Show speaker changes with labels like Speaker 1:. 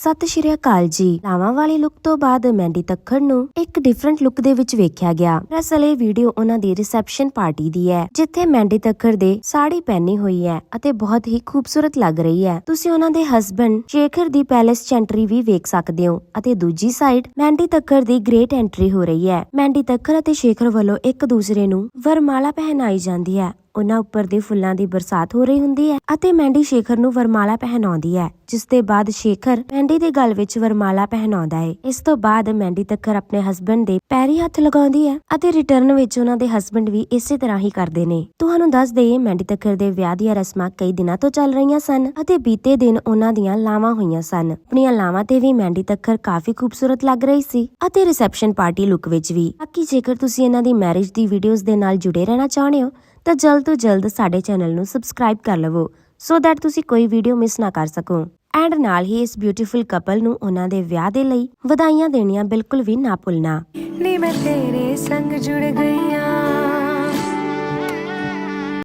Speaker 1: ਸਤਿ ਸ਼੍ਰੀ ਅਕਾਲ ਜੀ। ਲਾਵਾਂ ਵਾਲੀ ਲੁੱਕ ਤੋਂ ਬਾਅਦ ਮੈਂਡੀ ਤੱਖੜ ਨੂੰ ਇੱਕ ਡਿਫਰੈਂਟ ਲੁੱਕ ਦੇ ਵਿੱਚ ਵੇਖਿਆ ਗਿਆ। ਦਰਅਸਲ ਇਹ ਵੀਡੀਓ ਉਹਨਾਂ ਦੀ ਰਿਸੈਪਸ਼ਨ ਪਾਰਟੀ ਦੀ ਹੈ, ਜਿੱਥੇ ਮੈਂਡੀ ਤੱਖੜ ਦੇ ਸਾੜੀ ਪਹਿਨੀ ਹੋਈ ਹੈ ਅਤੇ ਬਹੁਤ ਹੀ ਖੂਬਸੂਰਤ ਲੱਗ ਰਹੀ ਹੈ। ਤੁਸੀਂ ਉਹਨਾਂ ਦੇ ਹਸਬੰਡ ਸ਼ੇਖਰ ਦੀ ਪੈਲੇਸ ਚ ਐਂਟਰੀ ਵੀ ਵੇਖ ਸਕਦੇ ਹੋ ਅਤੇ ਦੂਜੀ ਸਾਈਡ ਮੈਂਡੀ ਤੱਖੜ ਦੀ ਗ੍ਰੇਟ ਐਂਟਰੀ ਹੋ ਰਹੀ ਹੈ। ਮੈਂਡੀ ਤੱਖੜ ਅਤੇ ਸ਼ੇਖਰ ਵੱਲੋਂ ਇੱਕ ਦੂਸਰੇ ਨੂੰ ਵਰਮਾਲਾ ਪਹਿਨਾਈ ਜਾਂਦੀ ਹੈ ਉਹਨਾਂ ਉੱਪਰ ਦੇ ਫੁੱਲਾਂ ਦੀ ਬਰਸਾਤ ਹੋ ਰਹੀ ਹੁੰਦੀ ਹੈ ਅਤੇ ਮੈਂਡੀ ਸ਼ੇਖਰ ਨੂੰ ਵਰਮਾਲਾ ਪਹਿਨਾਉਂਦੀ ਹੈ, ਜਿਸ ਦੇ ਬਾਅਦ ਸ਼ੇਖਰ ਮੈਂਡੀ ਦੇ ਗਲ ਵਿੱਚ ਵਰਮਾਲਾ ਪਹਿਨਾਉਂਦਾ ਹੈ। ਇਸ ਤੋਂ ਬਾਅਦ ਮੈਂਡੀ ਤੱਕਰ ਆਪਣੇ ਹਸਬੰਡ ਦੇ ਪੈਰੀ ਹੱਥ ਲਗਾਉਂਦੀ ਹੈ ਅਤੇ ਰਿਟਰਨ ਵਿੱਚ ਉਹਨਾਂ ਦੇ ਹਸਬੰਡ ਵੀ ਇਸੇ ਤਰ੍ਹਾਂ ਹੀ ਕਰਦੇ ਨੇ। ਤੁਹਾਨੂੰ ਦੱਸ ਦਈਏ ਮੈਂਡੀ ਤੱਕਰ ਦੇ ਵਿਆਹ ਦੀਆਂ ਰਸਮਾਂ ਕਈ ਦਿਨਾਂ ਤੋਂ ਚੱਲ ਰਹੀਆਂ ਸਨ ਅਤੇ ਬੀਤੇ ਦਿਨ ਉਹਨਾਂ ਦੀਆਂ ਲਾਵਾਂ ਹੋਈਆਂ ਸਨ। ਆਪਣੀਆਂ ਲਾਵਾਂ ਤੇ ਵੀ ਮੈਂਡੀ ਤੱਕਰ ਕਾਫੀ ਖੂਬਸੂਰਤ ਲੱਗ ਰਹੀ ਸੀ ਅਤੇ ਰਿਸੈਪਸ਼ਨ ਪਾਰਟੀ ਲੁੱਕ ਵਿੱਚ ਵੀ। ਬਾਕੀ ਜੇਕਰ ਤੁਸੀਂ ਇਹਨਾਂ ਦੀ ਮੈਰਿਜ ਦੀ ਵੀਡੀਓਜ਼ ਦੇ ਨਾਲ ਜੁੜੇ ਰਹਿਣਾ ਚਾਹੁੰਦੇ ਹੋ ਤਾਂ ਜਲਦ ਤੋਂ ਜਲਦ ਸਾਡੇ ਚੈਨਲ ਨੂੰ ਸਬਸਕ੍ਰਾਈਬ ਕਰ ਲਵੋ ਸੋ ਦੈਟ ਤੁਸੀਂ ਕੋਈ ਵੀਡੀਓ ਮਿਸ ਨਾ ਕਰ ਸਕੋ। ਐਂਡ ਨਾਲ ਹੀ ਇਸ ਬਿਊਟੀਫੁਲ ਕਪਲ ਨੂੰ ਉਹਨਾਂ ਦੇ ਵਿਆਹ ਦੇ ਲਈ ਵਧਾਈਆਂ ਦੇਣੀਆਂ ਬਿਲਕੁਲ ਵੀ ਨਾ ਭੁੱਲਣਾ।
Speaker 2: ਨੀ ਮੈਂ ਤੇਰੇ ਸੰਗ ਜੁੜ ਗਈਆਂ